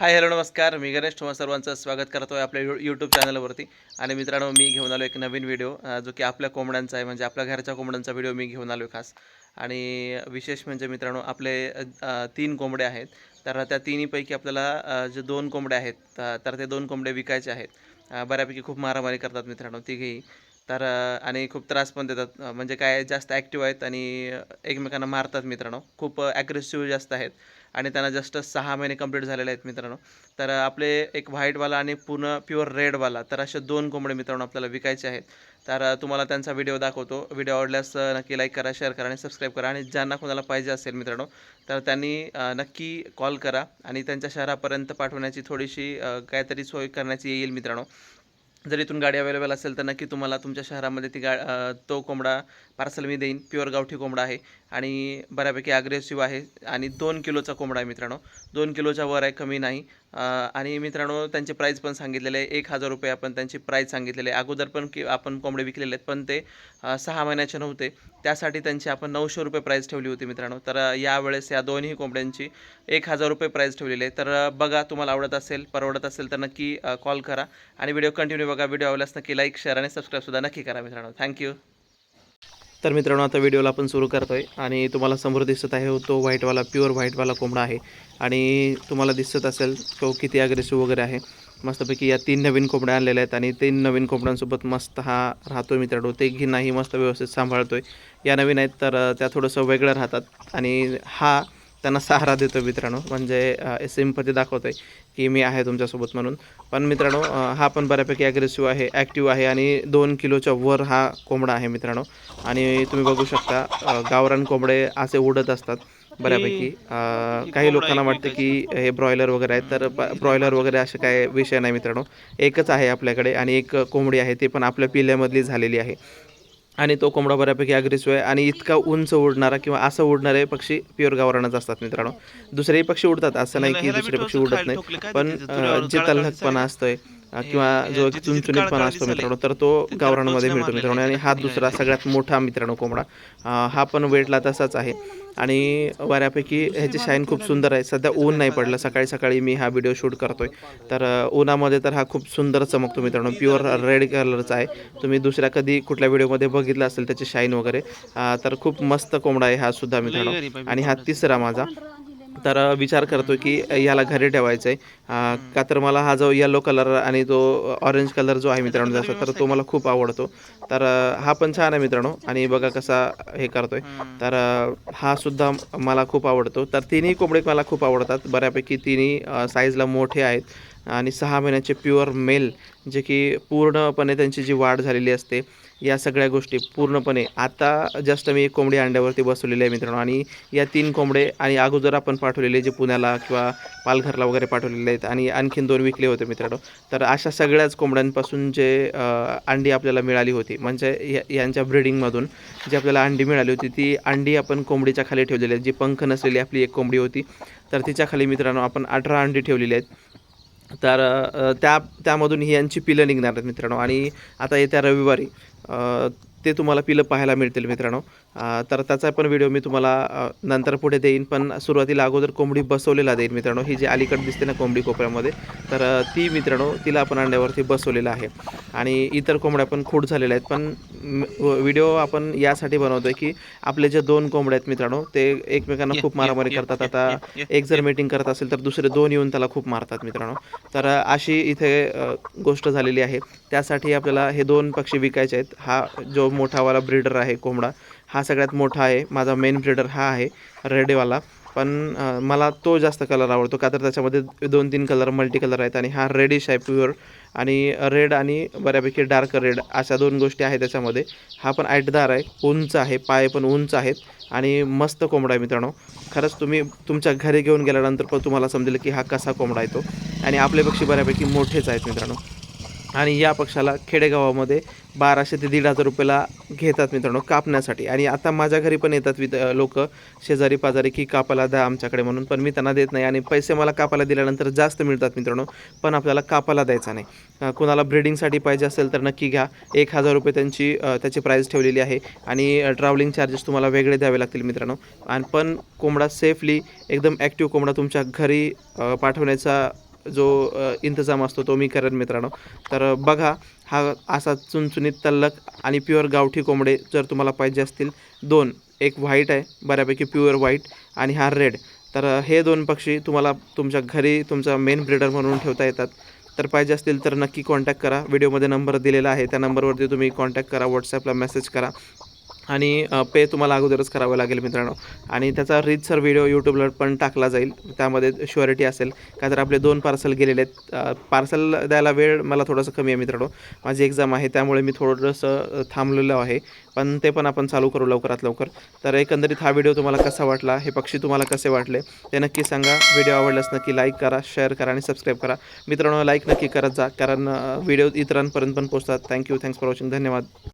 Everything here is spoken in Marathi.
हाय हॅलो नमस्कार. मी गणेश तुम्हा सर्वांचं स्वागत करतो आहे आपल्या यू यूट्यूब चॅनलवरती आणि मित्रांनो मी घेऊन आलो एक नवीन व्हिडिओ जो की आपल्या कोंबड्यांचा आहे म्हणजे आपल्या घरच्या कोंबड्यांचा व्हिडिओ मी घेऊन आलो खास. आणि विशेष म्हणजे मित्रांनो आपले तीन कोंबडे आहेत. तर त्या तिन्हीपैकी आपल्याला जे दोन कोंबडे आहेत तर ते दोन कोंबडे विकायचे आहेत. बऱ्यापैकी खूप मारामारी करतात मित्रांनो तिघेही. तर आणि खूप त्रास पण देतात. म्हणजे काय जास्त ॲक्टिव्ह आहेत आणि एकमेकांना मारतात मित्रांनो. खूप ॲग्रेसिव्ह जास्त आहेत. आणि त्यांना जस्ट सहा महिने कंप्लीट झालेले आहेत मित्रांनो. तर आपले एक व्हाईटवाला आणि पूर्ण प्युअर रेडवाला तर असे दोन कोंबडे मित्रांनो आपल्याला विकायचे आहेत. तर तुम्हाला त्यांचा व्हिडिओ दाखवतो. व्हिडिओ आवडल्यास नक्की लाईक करा शेअर करा आणि सबस्क्राईब करा. आणि ज्यांना कोणाला पाहिजे असेल मित्रांनो तर त्यांनी नक्की कॉल करा आणि त्यांच्या शहरापर्यंत पाठवण्याची थोडीशी काहीतरी सोय करण्याची येईल मित्रांनो. जर इथून गाडी अवेलेबल असेल तर नक्की तुम्हाला तुमच्या शहरामध्ये ती गा तो कोंबडा पार्सल मी देईन. प्युअर गावठी कोंबडा आहे. आणि बऱ्यापैकी अग्रेसिव्ह आहे. आणि दोन किलोचा कोंबडा आहे मित्रांनो. दोन किलोच्या वर आहे कमी नाही. आणि मित्रांनो त्यांचे प्राईस पण सांगितलेले आहे. एक हजार रुपये आपण त्यांची प्राईस सांगितलेले आहे. अगोदर पण की आपण कोंबडे विकलेले आहेत पण ते सहा महिन्याचे नव्हते. त्यासाठी त्यांची आपण नऊशे रुपये प्राईस ठेवली होती मित्रांनो. तर यावेळेस या दोन्ही कोंबड्यांची एक हजार रुपये प्राईस ठेवलेली आहे तर बघा तुम्हाला आवडत असेल परवडत असेल तर नक्की कॉल करा. आणि व्हिडिओ कंटिन्यू बघा. व्हिडिओ आवडल्यास नक्की लाईक शेअर आणि सबस्क्राईबसुद्धा नक्की करा मित्रांनो. थँक्यू तर मित्रांनो आता व्हिडिओला आपण सुरू करतो आहे आणि तुम्हाला समोर दिसत आहे तो व्हाईटवाला प्युअर व्हाईटवाला कोंबडा आहे. आणि तुम्हाला दिसत असेल तो किती अग्रेसिव्ह वगैरे आहे. मस्तपैकी या तीन नवीन कोंबड्या आणलेल्या आहेत आणि तीन नवीन कोंबड्यांसोबत मस्त हा राहतो आहे मित्रांनो. ते घिनाही मस्त व्यवस्थित सांभाळतो आहे या नवीन आहेत तर त्या थोडंसं वेगळं राहतात आणि हा त्यांना सहारा देतो मित्रांनो. म्हणजे सिम्पती दाखवतो आहे की मी आहे तुमच्यासोबत म्हणून. पण मित्रांनो हा पण बऱ्यापैकी ॲग्रेसिव्ह आहे ॲक्टिव्ह आहे आणि दोन किलोच्या वर हा कोंबडा आहे मित्रांनो. आणि तुम्ही बघू शकता गावरान कोंबडे असे उडत असतात बऱ्यापैकी. काही लोकांना वाटतं की हे ब्रॉयलर वगैरे आहेत तर ब्रॉयलर वगैरे असे काय विषय नाही मित्रांनो. एकच आहे आपल्याकडे आणि एक कोंबडी आहे ते पण आपल्या पिल्ल्यामधली झालेली आहे. आणि तो कोंबडा बऱ्यापैकी अग्रेसिव्ह आहे आणि इतका उंच उडणारा किंवा असं उडणारे पक्षी प्युअर गावरानच असतात मित्रांनो. दुसरेही पक्षी उडतात असं नाही की दुसरे पक्षी उडत नाही पण जे तल्लखपणा असतोय किंवा जो चुनचुनीतपणा असतो मित्रांनो तर तो गावरानमध्ये मिळतो मित्रांनो. आणि हा दुसरा सगळ्यात मोठा मित्रांनो कोंबडा. हा पण वेटला तसाच आहे. आणि बऱ्यापैकी ह्याची शाईन खूप सुंदर आहे. सध्या ऊन नाही पडलं. सकाळी सकाळी मी हा व्हिडिओ शूट करतोय. तर उन्हामध्ये तर हा खूप सुंदर चमकतो मित्रांनो. प्युअर रेड कलरचा आहे. तुम्ही दुसऱ्या कधी कुठल्या व्हिडिओमध्ये बघितलं असेल त्याची शाईन वगैरे तर खूप मस्त कोंबडा आहे हा सुद्धा मित्रांनो आणि हा तिसरा माझा. तर विचार करतो की याला घरी ठेवायचं आहे का तर मला हा जो येलो कलर आणि तो ऑरेंज कलर जो आहे मित्रांनो जसा तर तो मला खूप आवडतो. तर हा पण छान आहे मित्रांनो आणि बघा कसा हे करतोय. तर हा सुद्धा मला खूप आवडतो. तर तिन्ही कोंबडे मला खूप आवडतात. बऱ्यापैकी तिन्ही साईजला मोठे आहेत. आणि सहा महिन्याचे प्युअर मेल जे की पूर्णपणे त्यांची जी वाढ झालेली असते या सगळ्या गोष्टी पूर्णपणे. आता जस्ट मी कोंबडी अंड्यावरती बसवलेले आहे मित्रांनो आणि या तीन कोंबडे आणि अगोदर आपण पाठवलेले जे पुण्याला किंवा पालघरला वगैरे पाठवलेले आहेत आणि आणखीन दोन विकले होते मित्रांनो. तर अशा सगळ्याच कोंबड्यांपासून जे अंडी आपल्याला मिळाली होती म्हणजे या- यांच्या ब्रिडिंगमधून जी आपल्याला अंडी मिळाली होती ती अंडी आपण कोंबडीच्या खाली ठेवलेली आहेत. जी पंख नसलेली आपली एक कोंबडी होती तर तिच्या खाली मित्रांनो आपण अठरा अंडी ठेवलेली आहेत. तर त्या त्यामधून ही यांची पिलं निघणार आहेत मित्रांनो. आणि आता येत्या रविवारी ते तुम्हाला पिलं पाहायला मिळतील मित्रांनो. तर त्याचा पण व्हिडिओ मी तुम्हाला नंतर पुढे देईन. पण सुरुवातीला अगोदर कोंबडी बसवलेला देईन मित्रांनो. ही जी अलीकडे दिसते ना कोंबडी कोपऱ्यामध्ये तर ती मित्रांनो तिला आपण अंड्यावरती बसवलेलं आहे. आणि इतर कोंबड्या पण खूट झालेल्या आहेत. पण व्हिडिओ आपण यासाठी बनवतो आहे की आपले जे दोन कोंबड्या आहेत मित्रांनो ते एकमेकांना खूप मारामारी करतात. आता एक जर मीटिंग करत असेल तर दुसरे दोन येऊन त्याला खूप मारतात मित्रांनो. तर अशी इथे गोष्ट झालेली आहे. त्यासाठी आपल्याला हे दोन पक्षी विकायचे आहेत. हा जो मोठावाला ब्रीडर आहे कोंबडा हा सगळ्यात मोठा आहे माझा मेन ब्रिडर हा आहे रेडवाला. पण मला तो जास्त कलर आवडतो का तर त्याच्यामध्ये दोन तीन कलर मल्टी कलर आहेत आणि हा रेडिश आहे प्युअर आणि रेड आणि बऱ्यापैकी डार्क रेड अशा दोन गोष्टी आहेत त्याच्यामध्ये. हा पण आईटदार आहे उंच आहे पाय पण उंच आहेत आणि मस्त कोंबडा आहे मित्रांनो. खरंच तुम्ही तुमच्या घरी घेऊन गेल्यानंतर पण तुम्हाला समजेल की हा कसा कोंबडा आहे तो. आणि आपले पक्षी बऱ्यापैकी मोठेच आहेत मित्रांनो. आणि या पक्षाला खेडेगावामध्ये बाराशे ते दीड हजार रुपयाला घेतात मित्रांनो कापण्यासाठी. आणि आता माझ्या घरी पण येतात विद लोक शेजारी पाजारी की कापायला द्या आमच्याकडे म्हणून पण मी त्यांना देत नाही. आणि पैसे मला कापायला दिल्यानंतर जास्त मिळतात मित्रांनो पण आपल्याला कापायला द्यायचा नाही. कोणाला कुणाला ब्रिडिंगसाठी पाहिजे असेल तर नक्की घ्या. एक हजार रुपये त्यांची त्याची प्राईस ठेवलेली आहे. आणि ट्रॅव्हलिंग चार्जेस तुम्हाला वेगळे द्यावे लागतील मित्रांनो. आणि पण कोंबडा सेफली एकदम ॲक्टिव्ह कोंबडा तुमच्या घरी पाठवण्याचा जो इंतजाम असतो तो मी करेन मित्रांनो. तर बघा हा असा चुनचुनीत तल्लक आणि प्युअर गावठी कोंबडे जर तुम्हाला पाहिजे असतील दोन. एक व्हाईट आहे बऱ्यापैकी प्युअर व्हाईट आणि हा रेड तर हे दोन पक्षी तुम्हाला तुमच्या घरी तुमचा मेन ब्रीडर म्हणून ठेवता येतात. तर पाहिजे असतील तर नक्की कॉन्टॅक्ट करा. व्हिडिओमध्ये नंबर दिलेला आहे त्या नंबरवरती तुम्ही कॉन्टॅक्ट करा व्हॉट्सॲपला मेसेज करा. आणि पे तुम्हाला अगोदरच करावं लागेल मित्रांनो. आणि त्याचा रीतसर व्हिडिओ यूट्यूबला पण टाकला जाईल. त्यामध्ये शुअरिटी असेल. का तर आपले दोन पार्सल गेलेले आहेत. पार्सल द्यायला वेळ मला थोडंसं कमी आहे मित्रांनो. माझी एक्झाम आहे. त्यामुळे मी थोडंसं थांबलेलो आहे. पण ते पण आपण चालू करू लवकरात लवकर. तर एकंदरीत हा व्हिडिओ तुम्हाला कसा वाटला? हे पक्षी तुम्हाला कसे वाटले? ते नक्की सांगा. व्हिडिओ आवडल्यास नक्की लाईक करा शेअर करा आणि सबस्क्राईब करा. मित्रांनो लाईक नक्की करत जा. कारण व्हिडिओ इतरांपर्यंत पण पोहोचतात. थँक्यू थँक्स फॉर वॉचिंग धन्यवाद.